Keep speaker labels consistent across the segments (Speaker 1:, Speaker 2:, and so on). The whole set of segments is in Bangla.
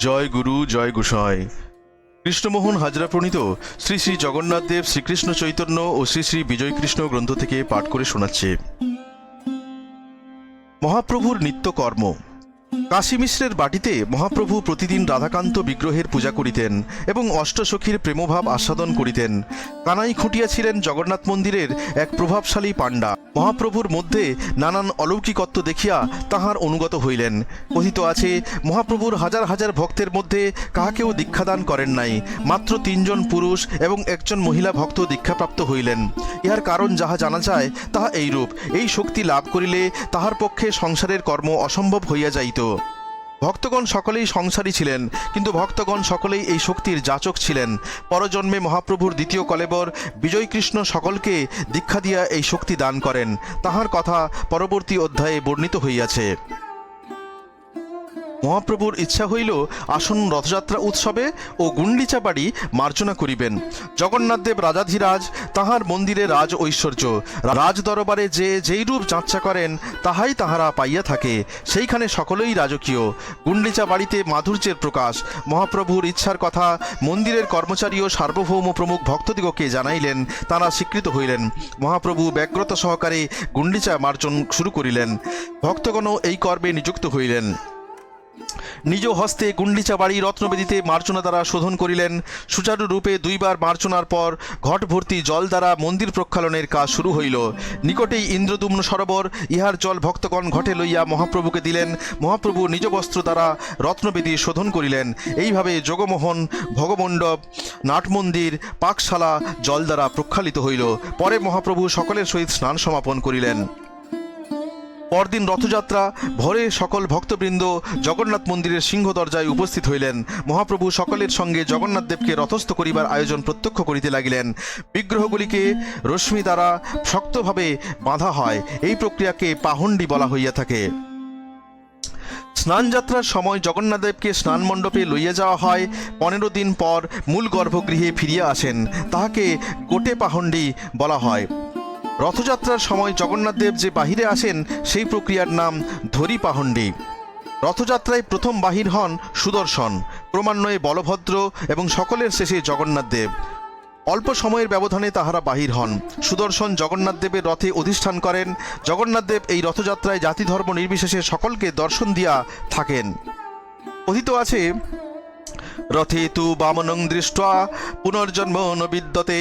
Speaker 1: জয় গুরু, জয় গোসাঁয় কৃষ্ণমোহন হাজরা প্রণীত শ্রী শ্রী জগন্নাথ দেব শ্রীকৃষ্ণ চৈতন্য ও শ্রী শ্রী বিজয় কৃষ্ণ গ্রন্থ থেকে পাঠ করে শোনাচ্ছে। মহাপ্রভুর নিত্যকর্ম কাশী মিশ্রের বাটিতে মহাপ্রভু প্রতিদিন রাধাকান্ত বিগ্রহের পূজা করিতেন এবং অষ্টসখীর প্রেমভাব আস্বাদন করিতেন। কানাই খুঁটিয়া ছিলেন জগন্নাথ মন্দিরের এক প্রভাবশালী পাণ্ডা। মহাপ্রভুর মধ্যে নানান অলৌকিকত্ব দেখিয়া তাহার অনুগত হইলেন। কথিত আছে, মহাপ্রভুর হাজার হাজার ভক্তের মধ্যে কাহাকেও দীক্ষাদান করেন নাই। মাত্র তিনজন পুরুষ এবং একজন মহিলা ভক্ত দীক্ষাপ্রাপ্ত হইলেন। ইহার কারণ যাহা জানা যায়, তাহা এইরূপ। এই শক্তি লাভ করিলে তাহার পক্ষে সংসারের কর্ম অসম্ভব হইয়া যাইত। ভক্তগণ সকলেই সংসারী ছিলেন, কিন্তু ভক্তগণ সকলেই এই শক্তির যাচক ছিলেন। পরজন্মে মহাপ্রভুর দ্বিতীয় কলেবর বিজয়কৃষ্ণ সকলকে দীক্ষা দিয়া এই শক্তি দান করেন। তাহার কথা পরবর্তী অধ্যায়ে বর্ণিত হইয়াছে। মহাপ্রভুর ইচ্ছা হইল আসন্ন রথযাত্রা উৎসবে ও গুন্ডিচা বাড়ি মার্জনা করিবেন। জগন্নাথদেব রাজাধিরাজ, তাহার মন্দিরে রাজ ঐশ্বর্য। রাজ দরবারে যে যেই রূপ যাত্রা করেন, তাহাই তাহারা পাইয়া থাকে। সেইখানে সকলেই রাজকীয়। গুন্ডিচা বাড়িতে মাধুর্যের প্রকাশ। মহাপ্রভুর ইচ্ছার কথা মন্দিরের কর্মচারী ও সার্বভৌম প্রমুখ ভক্তদিগকে জানাইলেন, তারা স্বীকৃত হইলেন। মহাপ্রভু ব্যগ্রতা সহকারে গুন্ডিচা মার্জন শুরু করিলেন। ভক্তগণও এই কর্মে নিযুক্ত হইলেন। নিজ হস্তে গুন্ডিচা বাড়ি রত্নবেদিতে মার্চনা দ্বারা শোধন করিলেন। সুচারুরূপে দুইবার মার্চনার পর ঘট ভর্তি জল দ্বারা মন্দির প্রক্ষালনের কাজ শুরু হইল। নিকটেই ইন্দ্রদুম্ন সরোবর, ইহার জল ভক্তগণ ঘটে লইয়া মহাপ্রভুকে দিলেন। মহাপ্রভু নিজ বস্ত্র দ্বারা রত্নবেদী শোধন করিলেন। এইভাবে যোগমোহন, ভগমণ্ডপ, নাটমন্দির, পাকশালা জল দ্বারা প্রক্ষালিত হইল। পরে মহাপ্রভু সকলের সহিত স্নান সমাপন করিলেন। পরদিন রথযাত্রা, ভোরে সকল ভক্তবৃন্দ জগন্নাথ মন্দিরের সিংহ দরজায় উপস্থিত হইলেন। মহাপ্রভু সকলের সঙ্গে জগন্নাথ দেবকে রথস্থ করিবার আয়োজন প্রত্যক্ষ করিতে লাগিলেন। বিগ্রহগুলিকে রশ্মি দ্বারা শক্তভাবে বাঁধা হয়। এই প্রক্রিয়াকে পাহন্ডি বলা হইয়া থাকে। স্নানযাত্রার সময় জগন্নাথদেবকে স্নান মণ্ডপে লইয়া যাওয়া হয়। পনেরো দিন পর মূল গর্ভগৃহে ফিরিয়া আসেন। তাহাকে গোটে পাহন্ডি বলা হয়। রথযাত্রার সময় জগন্নাথদেব যে বাহিরে আসেন, সেই প্রক্রিয়ার নাম ধরি পাহন্ডি রথযাত্রায় প্রথম বাহির হন সুদর্শন, ক্রমান্বয়ে বলভদ্র এবং সকলের শেষে জগন্নাথদেব অল্প সময়ের ব্যবধানে তাহারা বাহির হন। সুদর্শন জগন্নাথদেবের রথে অধিষ্ঠান করেন। জগন্নাথদেব এই রথযাত্রায় জাতি ধর্ম নির্বিশেষে সকলকে দর্শন দিয়া থাকেন। কথিত আছে রথে তু বামনং দৃষ্টা পুনর্জন্ম ন বিদ্যতে।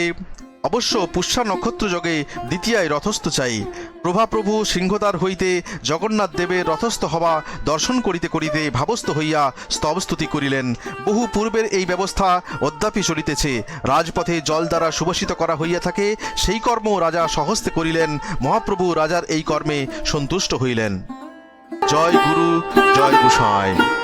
Speaker 1: অবশ্য পুষ্যা নক্ষত্র যোগে দ্বিতীয়ায় রথস্থ চাই। প্রভাপ্রভু সিংহদ্বার হইতে জগন্নাথ দেবের রথস্থ হওয়া দর্শন করিতে করিতে ভাবস্থ হইয়া স্তবস্তুতি করিলেন। বহু পূর্বের এই ব্যবস্থা অদ্যাপি চলিতেছে। রাজপথে জল দ্বারা সুবাসিত করা হইয়া থাকে, সেই কর্ম রাজা সহস্তে করিলেন। মহাপ্রভু রাজার এই কর্মে সন্তুষ্ট হইলেন। জয় গুরু, জয় গোসাই।